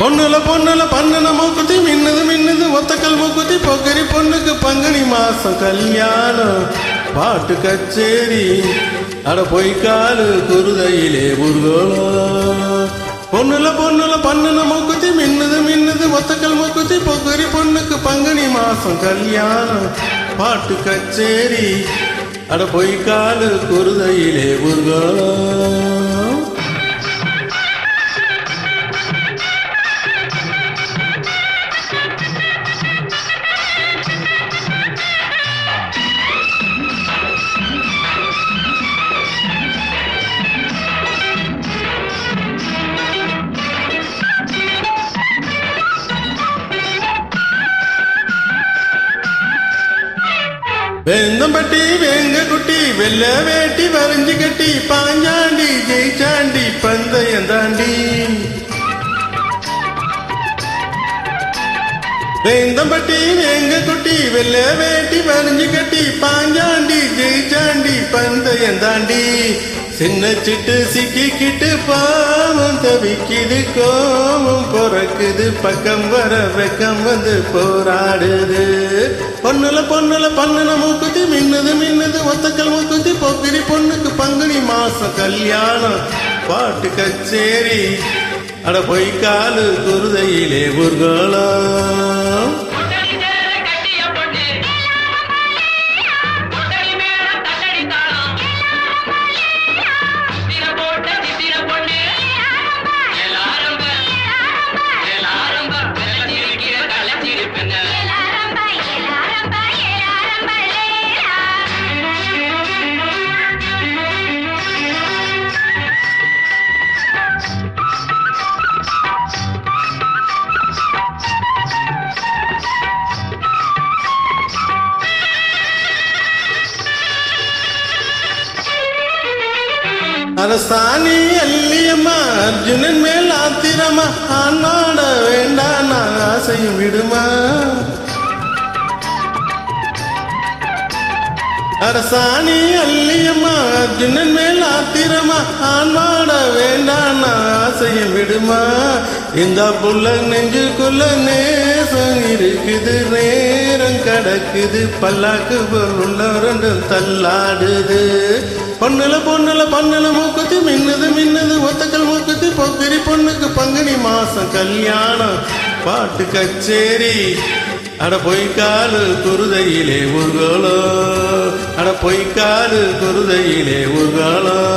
பொண்ணுல பொண்ணுல பண்ணன மூக்குத்தி மின்னுது மின்னுது ஒத்தக்கல் மூக்குத்தி பொக்கரி பொண்ணுக்கு பங்குனி மாசம் கல்யாணம். பாட்டு கச்சேரி அட பொய்க்காலு குருதையிலே ஊர்கோலம் பொண்ணுல பொண்ணுல பண்ணன மூக்குத்தி மின்னுது மின்னுது ஒத்தக்கல் மூக்குத்தி பொக்கரி பொண்ணுக்கு பங்குனி மாசம் கல்யாணம். பாட்டு கச்சேரி அட பொய்க்காலு குருதையிலே ஊர்கோலம் വെങ്ങമ്പട്ടി വെങ്കക്കുട്ടി വെല്ല വേട്ടി വരഞ്ചു കെട്ടി പാഞ്ചാണ്ടി ജയിച്ചാണ്ടി പന്തയം താണ്ടി. വെന്തമ്പട്ടി വെങ്കക്കുട്ടി വെല്ല വേട്ടി വരഞ്ചു കെട്ടി പാഞ്ചാണ്ടി ജയിച്ചാണ്ടി പന്തയം താണ്ടി. சின்ன சிட்டு சிக்கிக்கிட்டு பாவம் தவிக்குது கோவம் பிறக்குது பக்கம் வர வெக்கம் வந்து போராடுது. பொண்ணுல பொண்ணுல பண்ணுன மூக்குத்தி மின்னுது மின்னுது ஒத்தக்கல் மூக்குத்தி பொக்கிரி பொண்ணுக்கு பங்குனி மாசம் கல்யாணம். பாட்டு கச்சேரி அட பொய்க்காலு காலு குருதையிலே ஊர்கோளம். அரசாணி அல்லியம்மா அர்ஜுனன் மேல் ஆத்திரமா ஆனாட வேண்டாம் நான் ஆசையும் விடுமா? அரசாணி அல்லியம்மா அர்ஜுனன் மேல் ஆத்திரமா ஆன்மாட வேண்டாம் நான் ஆசையும் விடுமா? இந்த புள்ள நெஞ்சுக்குள்ள நேசம் இருக்குது நேரம் கடக்குது பல்லாக்கு உள்ள ரெண்டும் தள்ளாடுது. பொண்ணுல பொண்ணுல பண்ணல மூக்குத்தி மின்னது மின்னது ஒத்தக்கல் மூக்குத்தி பொக்கிரி பொண்ணுக்கு பங்குனி மாசம் கல்யாணம். பாட்டு கச்சேரி அட பொய்க்காலு குருதையிலே ஊர்கோலம் அட பொய்க்காலு குருதையிலே ஊர்கோலம்